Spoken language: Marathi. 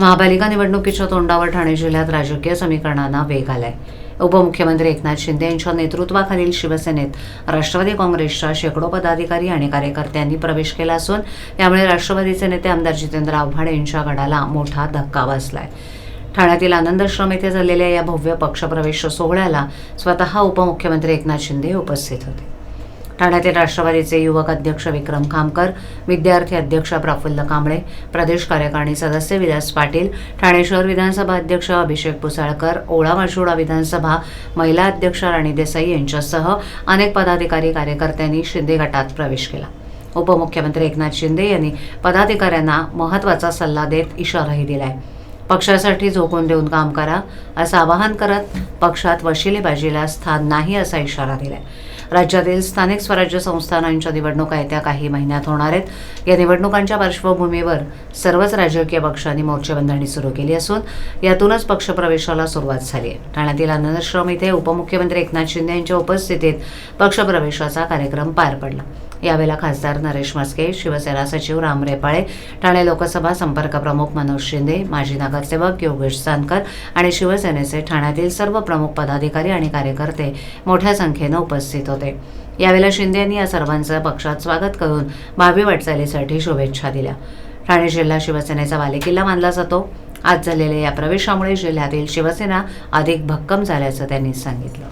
महापालिका निवडणुकीच्या तोंडावर ठाणे जिल्ह्यात राजकीय समीकरणांना वेग आलाय. उपमुख्यमंत्री एकनाथ शिंदे यांच्या नेतृत्वाखालील शिवसेनेत राष्ट्रवादी काँग्रेसच्या शेकडो पदाधिकारी आणि कार्यकर्त्यांनी प्रवेश केला असून यामुळे राष्ट्रवादीचे नेते आमदार जितेंद्र आव्हाड यांच्या गडाला मोठा धक्का बसलाय. ठाण्यातील आनंदश्रम येथे झालेल्या या भव्य पक्षप्रवेश सोहळ्याला स्वतः उपमुख्यमंत्री एकनाथ शिंदे उपस्थित होते. ठाण्यातील राष्ट्रवादीचे युवक अध्यक्ष विक्रम खामकर विद्यार्थी अध्यक्ष प्रफुल्ल कांबळे प्रदेश कार्यकारिणी सदस्य विलास पाटील ठाणे शहर विधानसभा अध्यक्ष अभिषेक पुसाळकर ओळा माशोळा विधानसभा महिला अध्यक्ष राणी देसाई यांच्यासह अनेक पदाधिकारी कार्यकर्त्यांनी शिंदे गटात प्रवेश केला. उपमुख्यमंत्री एकनाथ शिंदे यांनी पदाधिकाऱ्यांना महत्त्वाचा सल्ला देत इशाराही दिलाय. पक्षासाठी झोकून देऊन काम करा असं आवाहन करत पक्षात वशिलेबाजीला स्थान नाही असा इशारा दिलाय. राज्यातील स्थानिक स्वराज्य संस्थानांच्या निवडणुका येत्या काही महिन्यात होणार आहेत. या निवडणुकांच्या पार्श्वभूमीवर सर्वच राजकीय पक्षांनी मोर्चेबंधणी सुरू केली असून यातूनच पक्षप्रवेशाला सुरुवात झाली आहे. ठाण्यातील आनंदश्रम इथे उपमुख्यमंत्री एकनाथ शिंदे यांच्या उपस्थितीत पक्षप्रवेशाचा कार्यक्रम पार पडला. यावेळेला खासदार नरेश म्हस्के शिवसेना सचिव राम रेपाळे ठाणे लोकसभा संपर्क प्रमुख मनोज शिंदे माजी नगरसेवक योगेश जानकर आणि शिवसेनेचे ठाण्यातील सर्व प्रमुख पदाधिकारी आणि कार्यकर्ते मोठ्या संख्येनं उपस्थित होते. होते. यावेळेला शिंदे यांनी या सर्वांचं पक्षात स्वागत करून भावी वाटचालीसाठी शुभेच्छा दिल्या. ठाणे जिल्हा शिवसेनेचा बालेकिल्ला मानला जातो. आज झालेल्या या प्रवेशामुळे जिल्ह्यातील शिवसेना अधिक भक्कम झाल्याचं त्यांनी सांगितलं.